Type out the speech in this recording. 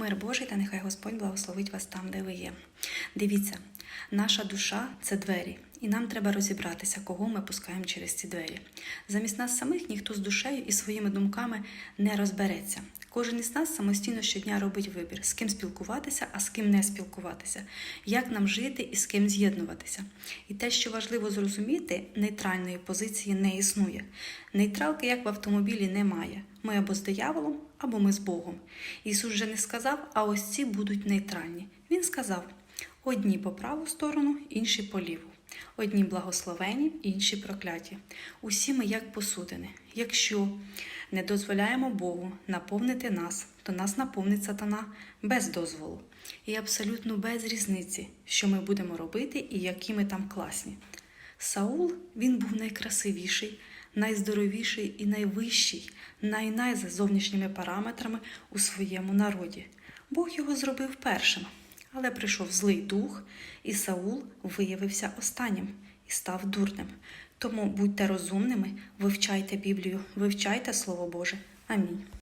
Мир Божий та нехай Господь благословить вас там, де ви є. Дивіться, наша душа це двері, і нам треба розібратися, кого ми пускаємо через ці двері. Замість нас самих ніхто з душею і своїми думками не розбереться. Кожен із нас самостійно щодня робить вибір, з ким спілкуватися, а з ким не спілкуватися, як нам жити і з ким з'єднуватися. І те, що важливо зрозуміти, нейтральної позиції не існує. Нейтралки, як в автомобілі, немає. Ми або з дияволом, або ми з Богом. Ісус же не сказав, а ось ці будуть нейтральні. Він сказав: одні по праву сторону, інші по ліву. Одні благословені, інші прокляті. Усі ми як посудини. Якщо не дозволяємо Богу наповнити нас, то нас наповнить сатана без дозволу. І абсолютно без різниці, що ми будемо робити і які ми там класні. Саул він був найкрасивіший, найздоровіший і найвищий, най-най за зовнішніми параметрами у своєму народі. Бог його зробив першим. Але прийшов злий дух, і Саул виявився останнім і став дурним. Тому будьте розумними, вивчайте Біблію, вивчайте Слово Боже. Амінь.